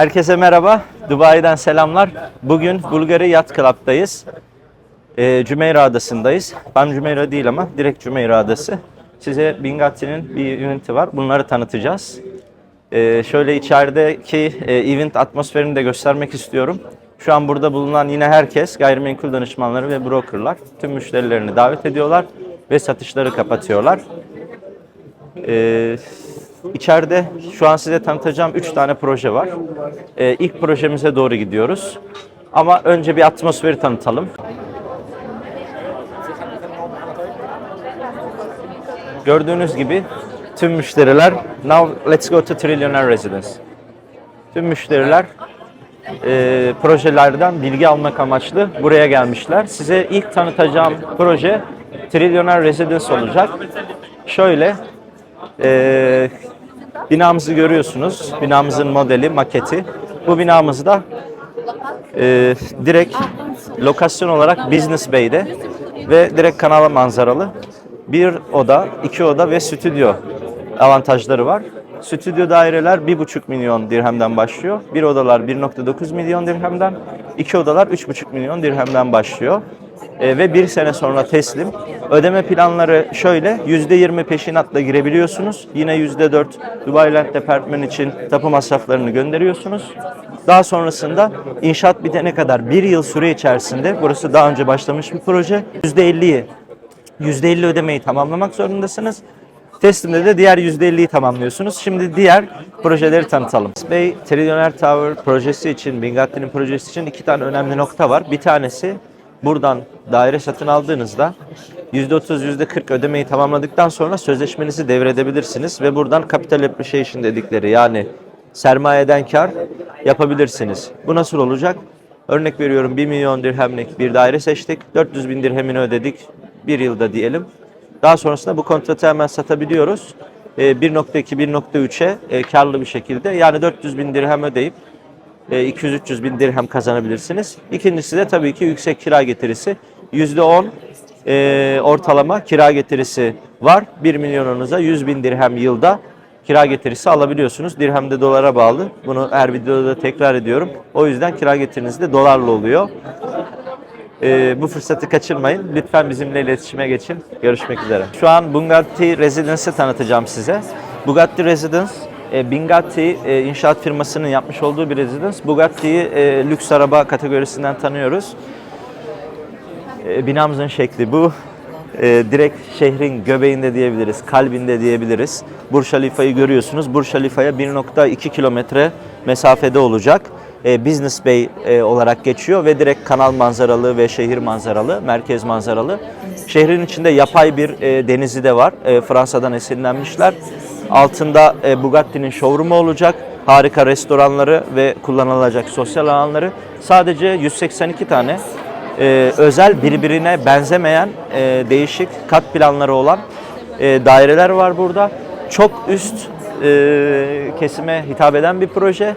Herkese merhaba. Dubai'den selamlar. Bugün Bulgari Yacht Club'dayız. Ee, Cümeyra Adası'ndayız. Ben Cümeyra değil ama direkt Cümeyra Adası. Size Bingatti'nin bir eventi var. Bunları tanıtacağız. Ee, şöyle içerideki e, event atmosferini de göstermek istiyorum. Şu an burada bulunan yine herkes, gayrimenkul danışmanları ve brokerlar tüm müşterilerini davet ediyorlar ve satışları kapatıyorlar. Ee, içeride şu an size tanıtacağım 3 tane proje var. Ee, ilk projemize doğru gidiyoruz. Ama önce bir atmosferi tanıtalım. Gördüğünüz gibi tüm müşteriler now let's go to Trillionaire Residence. Tüm müşteriler e, projelerden bilgi almak amaçlı buraya gelmişler. Size ilk tanıtacağım proje Trillionaire Residence olacak. Şöyle e, binamızı görüyorsunuz. Binamızın modeli, maketi. Bu binamızda e, direkt lokasyon olarak Business Bay'de ve direkt kanala manzaralı bir oda, iki oda ve stüdyo avantajları var. Stüdyo daireler 1,5 milyon dirhemden başlıyor. Bir odalar 1.9 milyon dirhemden, iki odalar 3,5 milyon dirhemden başlıyor. E, ve bir sene sonra teslim. Ödeme planları şöyle, %20 peşinatla girebiliyorsunuz. Yine %4 Dubai Land Department için tapu masraflarını gönderiyorsunuz. Daha sonrasında inşaat bitene kadar bir yıl süre içerisinde, burası daha önce başlamış bir proje, %50'yi %50 ödemeyi tamamlamak zorundasınız. Teslimde de diğer %50'yi tamamlıyorsunuz. Şimdi diğer projeleri tanıtalım. Bey Trilyoner Tower projesi için, Bingatti'nin projesi için iki tane önemli nokta var. Bir tanesi buradan daire satın aldığınızda %30, %40 ödemeyi tamamladıktan sonra sözleşmenizi devredebilirsiniz ve buradan capital appreciation dedikleri yani sermayeden kar yapabilirsiniz. Bu nasıl olacak? Örnek veriyorum 1 milyon dirhemlik bir daire seçtik. 400 bin dirhemini ödedik bir yılda diyelim. Daha sonrasında bu kontratı hemen satabiliyoruz. Ee, 1.2, 1.3'e e, karlı bir şekilde. Yani 400 bin dirhem ödeyip 200-300 bin dirhem kazanabilirsiniz. İkincisi de tabii ki yüksek kira getirisi. %10 e, ortalama kira getirisi var. 1 milyonunuza 100 bin dirhem yılda kira getirisi alabiliyorsunuz. Dirhem de dolara bağlı. Bunu her videoda da tekrar ediyorum. O yüzden kira getiriniz de dolarla oluyor. Ee, bu fırsatı kaçırmayın. Lütfen bizimle iletişime geçin. Görüşmek üzere. Şu an Bugatti Residence'ı tanıtacağım size. Bugatti Residence, e, Bugatti e, inşaat firmasının yapmış olduğu bir residence. Bugatti'yi e, lüks araba kategorisinden tanıyoruz. E, binamızın şekli bu. Direkt şehrin göbeğinde diyebiliriz, kalbinde diyebiliriz. Burj Khalifa'yı görüyorsunuz. Burj Khalifa'ya 1.2 kilometre mesafede olacak. Business Bay olarak geçiyor ve direkt kanal manzaralı ve şehir manzaralı, merkez manzaralı. Şehrin içinde yapay bir denizi de var. Fransa'dan esinlenmişler. Altında e, Bugatti'nin showroom'u olacak. Harika restoranları ve kullanılacak sosyal alanları. Sadece 182 tane e, özel birbirine benzemeyen e, değişik kat planları olan e, daireler var burada. Çok üst e, kesime hitap eden bir proje.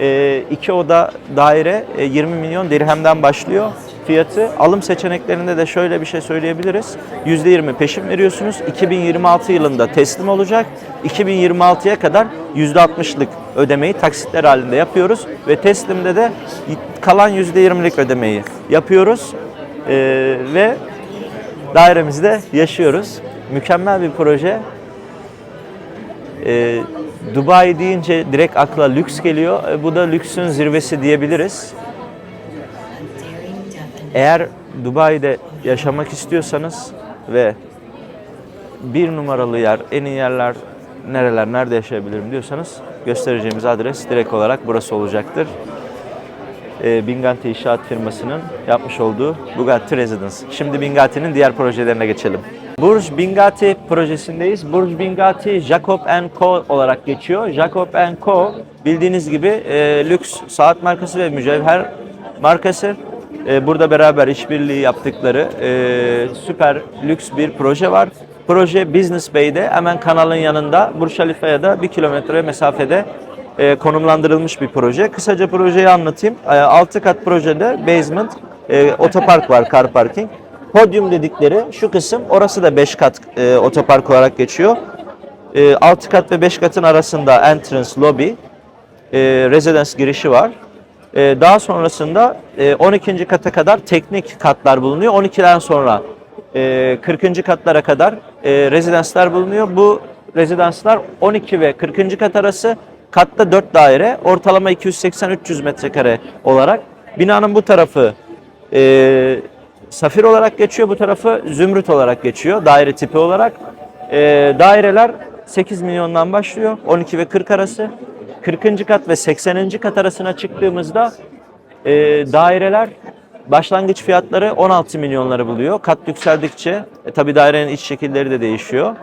E, iki oda daire e, 20 milyon dirhemden başlıyor fiyatı. Alım seçeneklerinde de şöyle bir şey söyleyebiliriz. %20 peşin veriyorsunuz. 2026 yılında teslim olacak. 2026'ya kadar %60'lık ödemeyi taksitler halinde yapıyoruz ve teslimde de kalan %20'lik ödemeyi yapıyoruz Ee, ve dairemizde yaşıyoruz. Mükemmel bir proje. Ee, Dubai deyince direkt akla lüks geliyor. Ee, bu da lüksün zirvesi diyebiliriz. Eğer Dubai'de yaşamak istiyorsanız ve bir numaralı yer, en iyi yerler nereler, nerede yaşayabilirim diyorsanız göstereceğimiz adres direkt olarak burası olacaktır. Ee, Bingatti İnşaat firmasının yapmış olduğu Bugatti Residence. Şimdi Bingatti'nin diğer projelerine geçelim. Burj Bingatti projesindeyiz. Burj Bingatti Jacob Co olarak geçiyor. Jacob Co bildiğiniz gibi e, lüks saat markası ve mücevher markası. E, burada beraber işbirliği yaptıkları e, süper lüks bir proje var. Proje Business Bay'de hemen kanalın yanında Burj Khalifa'ya da bir kilometre mesafede e, konumlandırılmış bir proje. Kısaca projeyi anlatayım. E, 6 kat projede basement, e, otopark var, car parking. Podyum dedikleri şu kısım, orası da 5 kat otopark olarak geçiyor. E, 6 kat ve 5 katın arasında entrance, lobby, e, residence girişi var. E, daha sonrasında e, 12. kata kadar teknik katlar bulunuyor. 12'den sonra e, 40. katlara kadar e, rezidanslar bulunuyor. Bu rezidanslar 12 ve 40. kat arası katta 4 daire ortalama 280-300 metrekare olarak. Binanın bu tarafı e, safir olarak geçiyor, bu tarafı zümrüt olarak geçiyor daire tipi olarak. E, daireler 8 milyondan başlıyor 12 ve 40 arası. 40. kat ve 80. kat arasına çıktığımızda e, daireler başlangıç fiyatları 16 milyonları buluyor. Kat yükseldikçe e, tabi dairenin iç şekilleri de değişiyor.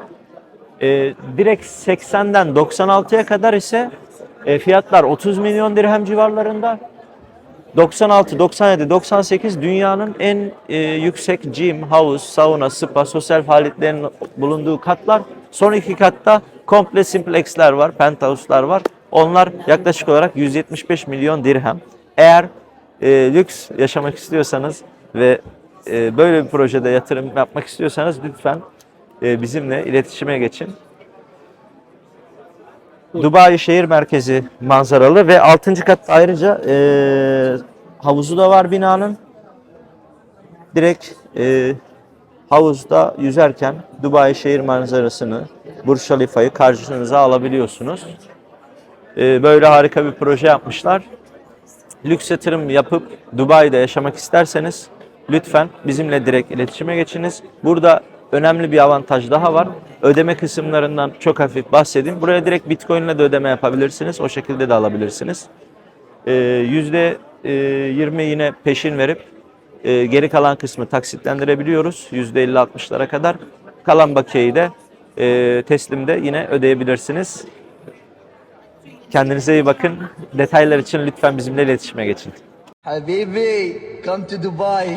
E, direkt 80'den 96'ya kadar ise e, fiyatlar 30 milyon dirhem civarlarında. 96, 97, 98 dünyanın en e, yüksek gym, havuz, sauna, spa, sosyal faaliyetlerin bulunduğu katlar. Son iki katta komple simplexler var, penthouse'lar var. Onlar yaklaşık olarak 175 milyon dirhem. Eğer e, lüks yaşamak istiyorsanız ve e, böyle bir projede yatırım yapmak istiyorsanız lütfen e, bizimle iletişime geçin. Dubai şehir merkezi manzaralı ve 6. kat ayrıca e, havuzu da var binanın. Direkt e, havuzda yüzerken Dubai şehir manzarasını, Burj Khalifa'yı karşınıza alabiliyorsunuz. E, böyle harika bir proje yapmışlar. Lüks yatırım yapıp Dubai'de yaşamak isterseniz lütfen bizimle direkt iletişime geçiniz. Burada önemli bir avantaj daha var. Ödeme kısımlarından çok hafif bahsedeyim. Buraya direkt Bitcoin ile de ödeme yapabilirsiniz. O şekilde de alabilirsiniz. Ee, e, %20 yine peşin verip e, geri kalan kısmı taksitlendirebiliyoruz. %50-60'lara kadar. Kalan bakiyeyi de e, teslimde yine ödeyebilirsiniz. Kendinize iyi bakın. Detaylar için lütfen bizimle iletişime geçin. Habibi, come to Dubai.